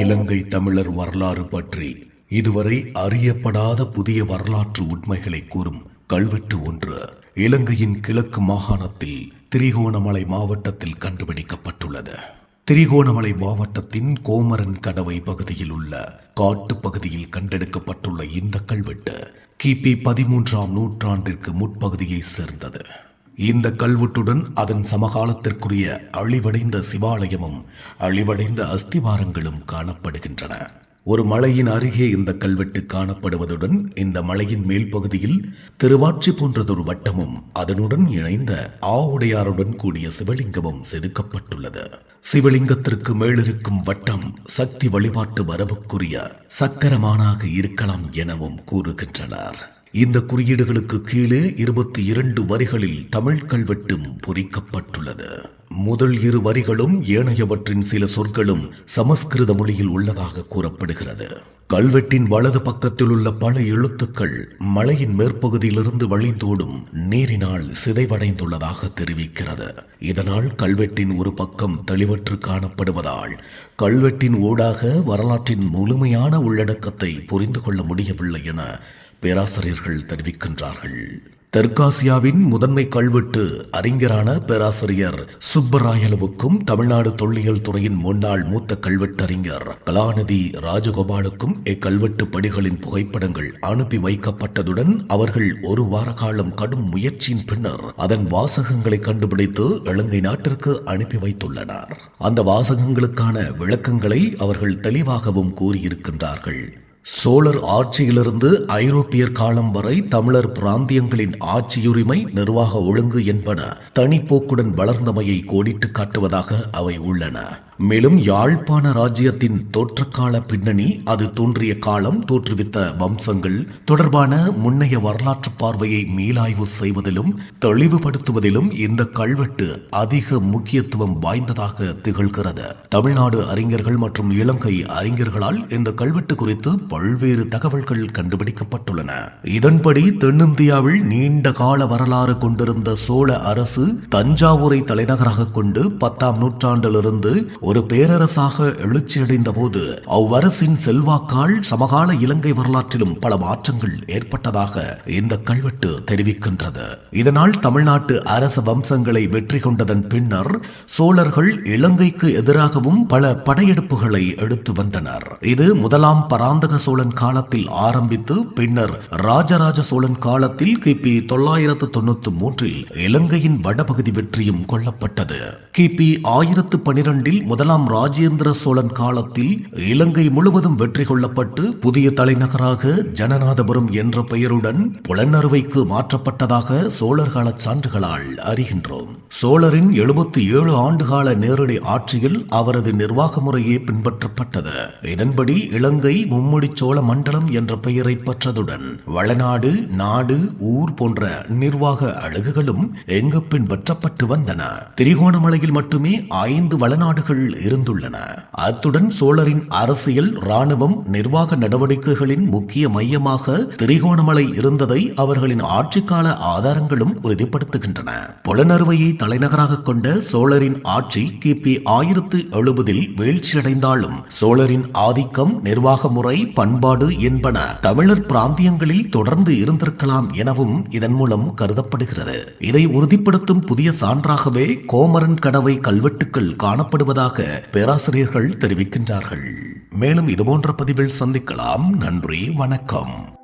இலங்கை தமிழர் வரலாறு பற்றி இதுவரை அறியப்படாத புதிய வரலாற்று உண்மைகளை கூறும் கல்வெட்டு ஒன்று இலங்கையின் கிழக்கு மாகாணத்தில் திரிகோணமலை மாவட்டத்தில் கண்டுபிடிக்கப்பட்டுள்ளது. திரிகோணமலை மாவட்டத்தின் கோமரன் கடவை பகுதியில் உள்ள காட்டு பகுதியில் கண்டெடுக்கப்பட்டுள்ள இந்த கல்வெட்டு கிபி பதிமூன்றாம் நூற்றாண்டிற்கு முற்பகுதியை சேர்ந்தது. இந்த கல்வெட்டுடன் அதன் சமகாலத்திற்குரிய அழிவடைந்த சிவாலயமும் அழிவடைந்த அஸ்திவாரங்களும் காணப்படுகின்றன. ஒரு மலையின் அருகே இந்த கல்வெட்டு காணப்படுவதுடன் இந்த மலையின் மேல் பகுதியில் திருவாட்சி போன்றதொரு வட்டமும் அதனுடன் இணைந்த ஆவுடையாருடன் கூடிய சிவலிங்கமும் செதுக்கப்பட்டுள்ளது. சிவலிங்கத்திற்கு மேலிருக்கும் வட்டம் சக்தி வழிபாட்டு வரவுக்குரிய சக்கரமானாக இருக்கலாம் எனவும் கூறுகின்றனர். இந்த குறியீடுகளுக்கு கீழே இருபத்தி இரண்டு வரிகளில் தமிழ் கல்வெட்டும் பொறிக்கப்பட்டுள்ளது முதல் இரு வரிகளும் ஏனையவற்றின் சில சொற்களும் சமஸ்கிருத மொழியில் உள்ளதாக கூறப்படுகிறது. கல்வெட்டின் வலது பக்கத்தில் உள்ள பல எழுத்துக்கள் மலையின் மேற்பகுதியிலிருந்து வழிந்தோடும் நீரினால் சிதைவடைந்துள்ளதாக தெரிவிக்கிறது. இதனால் கல்வெட்டின் ஒரு பக்கம் தெளிவற்று காணப்படுவதால் கல்வெட்டின் ஊடாக வரலாற்றின் முழுமையான உள்ளடக்கத்தை புரிந்து கொள்ள முடியவில்லை என பேராசிரியர்கள் தெரிவிக்கின்றார்கள். தெற்காசியாவின் முதன்மை கல்வெட்டு அறிஞரான பேராசிரியர் சுப்பராயலுவுக்கும் தமிழ்நாடு தொல்லியல் துறையின் முன்னாள் மூத்த கல்வெட்டறிஞர் கலாநிதி ராஜகோபாலுக்கும் இக்கல்வெட்டு படிகளின் புகைப்படங்கள் அனுப்பி வைக்கப்பட்டதுடன் அவர்கள் ஒரு வார காலம் கடும் முயற்சியின் பின்னர் அதன் வாசகங்களை கண்டுபிடித்து இலங்கை நாட்டிற்கு அனுப்பி வைத்துள்ளனர். அந்த வாசகங்களுக்கான விளக்கங்களை அவர்கள் தெளிவாகவும் கூறியிருக்கின்றார்கள். சோழர் ஆட்சியிலிருந்து ஐரோப்பியர் காலம் வரை தமிழர் பிராந்தியங்களின் ஆட்சியுரிமை நிர்வாக ஒழுங்கு என்பன தனிப்போக்குடன் வளர்ந்தமையை கோடிட்டு காட்டுவதாக அவை உள்ளன. மேலும் யாழ்ப்பாண ராஜ்யத்தின் தோற்றக்கால பின்னணி அது தோன்றிய காலம் தோற்றுவித்த வம்சங்கள் தொடர்பான முன்னைய வரலாற்று பார்வையை மீளாய்வு செய்வதிலும் தெளிவுபடுத்துவதிலும் இந்த கல்வெட்டு அதிக முக்கியத்துவம் வாய்ந்ததாக திகழ்கிறது. தமிழ்நாடு அறிஞர்கள் மற்றும் இலங்கை அறிஞர்களால் இந்த கல்வெட்டு குறித்து பல்வேறு தகவல்கள் கண்டுபிடிக்கப்பட்டுள்ளன. இதன்படி தென்னிந்தியாவில் நீண்ட கால வரலாறு கொண்டிருந்த சோழ அரசு தஞ்சாவூரை தலைநகராக கொண்டு பத்தாம் நூற்றாண்டிலிருந்து ஒரு பேரரசாக எழுச்சியடைந்த போது அவ்வரசின் செல்வாக்கால் சமகால இலங்கை வரலாற்றிலும் பல மாற்றங்கள் ஏற்பட்டதாக இந்த கல்வெட்டு தெரிவிக்கின்றது. இதனால் தமிழ்நாட்டு அரச வம்சங்களை வெற்றி கொண்டதன் பின்னர் சோழர்கள் இலங்கைக்கு எதிராகவும் பல படையெடுப்புகளை எடுத்து வந்தனர். இது முதலாம் பராந்தக சோழன் காலத்தில் ஆரம்பித்து பின்னர் ராஜராஜ சோழன் காலத்தில் கிபி தொள்ளாயிரத்து தொண்ணூத்தி மூன்றில் இலங்கையின் வடபகுதி வெற்றியும் கொல்லப்பட்டது. கிபி ஆயிரத்து பனிரெண்டில் முதலாம் ராஜேந்திர சோழன் காலத்தில் இலங்கை முழுவதும் வெற்றி கொள்ளப்பட்டு புதிய தலைநகராக ஜனநாதபுரம் என்ற பெயருடன் புலனறுவைக்கு மாற்றப்பட்டதாக சோழர்கால சான்றுகளால் அறிகின்றோம். சோழரின் எழுபத்தி ஏழு ஆண்டுகால நேரடி ஆட்சியில் அவரது நிர்வாக முறையே பின்பற்றப்பட்டது. இதன்படி இலங்கை மும்முடி சோழ மண்டலம் என்ற பெயரை பெற்றதுடன் வளநாடு நாடு ஊர் போன்ற நிர்வாக அழகுகளும் எங்கு பின்பற்றப்பட்டு வந்தன. திரிகோணமலையில் மட்டுமே ஐந்து வளநாடுகள் இருந்துள்ளன. அத்துடன் சோழரின் அரசியல் ராணுவம் நிர்வாக நடவடிக்கைகளின் முக்கிய மையமாக திரிகோணமலை இருந்ததை அவர்களின் ஆட்சிக்கால ஆதாரங்களும் உறுதிப்படுத்துகின்றன. புலனறுவையை தலைநகராக கொண்ட சோழரின் ஆட்சி கிபி ஆயிரத்து எழுபதில் வீழ்ச்சியடைந்தாலும் சோழரின் ஆதிக்கம் நிர்வாக முறை பண்பாடு என்பன தமிழர் பிராந்தியங்களில் தொடர்ந்து இருந்திருக்கலாம் எனவும் இதன் மூலம் கருதப்படுகிறது. இதை உறுதிப்படுத்தும் புதிய சான்றாகவே கோமரன் கடவை கல்வெட்டுக்கள் காணப்படுவதாக பேராசிரியர்கள் தெரிவிக்கின்றார்கள். மேலும் இதுபோன்ற பதிவில் சந்திக்கலாம். நன்றி. வணக்கம்.